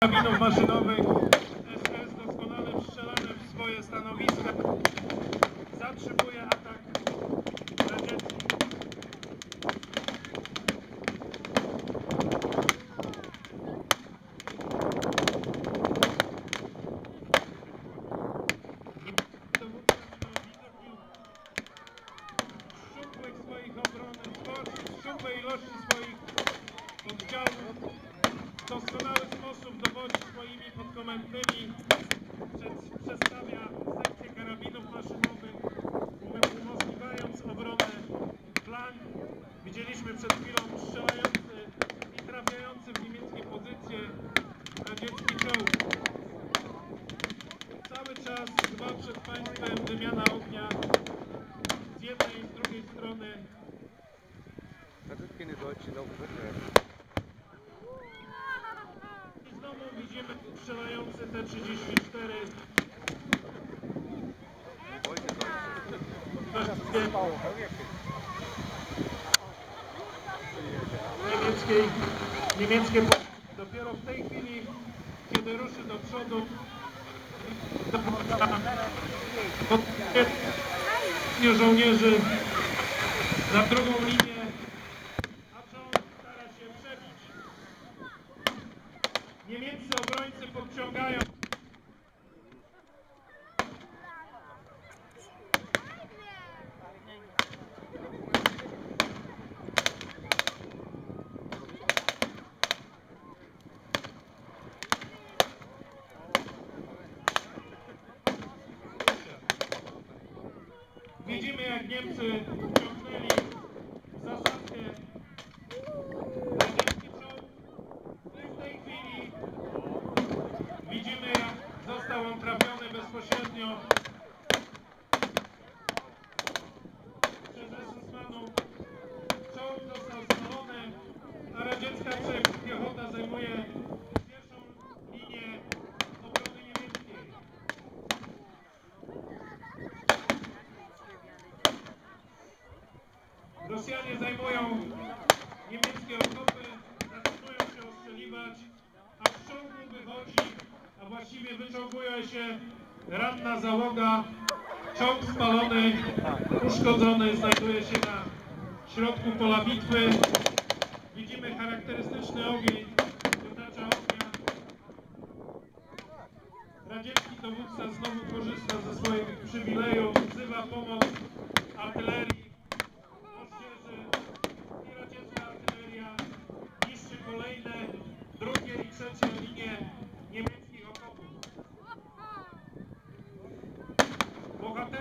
karabinów maszynowych SS doskonale strzelane w swoje stanowiska. Zatrzymuje atak radziecki. Szczupłych swoich obronnych, szczupłej ilości swoich oddziałów w doskonały sposób dowodzi swoimi podkomendnymi, przed, przedstawia sekcję karabinów maszynowych, umożliwiając obronę flank. Widzieliśmy przed chwilą strzelający i trafiający w niemieckie pozycje radziecki czołg. Cały czas dwa przed państwem wymiana ognia z jednej i z drugiej strony Das ist keine deutsche. I znowu widzimy strzelający T-34 Heute deutsche. właściwie niemieckiej, niemieckie dopiero w tej chwili, kiedy ruszy do przodu do żołnierzy na drugą linię, a czołg stara się przebić. Niemieccy obrońcy podciągają. Widzimy jak Niemcy ciągnęli w zasadkę radziecki czołg. No i w tej chwili widzimy jak został on trafiony bezpośrednio przez SS-manów. Czołg został spalony, a radziecka trzech piechota zajmuje pierwszą linię obrony niemieckiej. Rosjanie zajmują niemieckie okopy, zaczynają się ostrzeliwać, a z czołgu wychodzi, a właściwie wyczołguje się ranna załoga. Czołg spalony, uszkodzony, znajduje się na środku pola bitwy. Widzimy charakterystyczny ogień, otacza ognia. Radziecki dowódca znowu korzysta ze swoich przywilejów, wzywa pomoc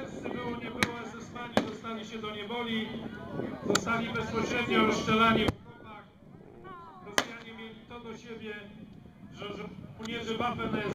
Bohaterscy było nie było, SS-mani dostali się do niewoli, zostali bezpośrednio rozstrzelani w okopach. Rosjanie mieli to do siebie, że żołnierze Waffen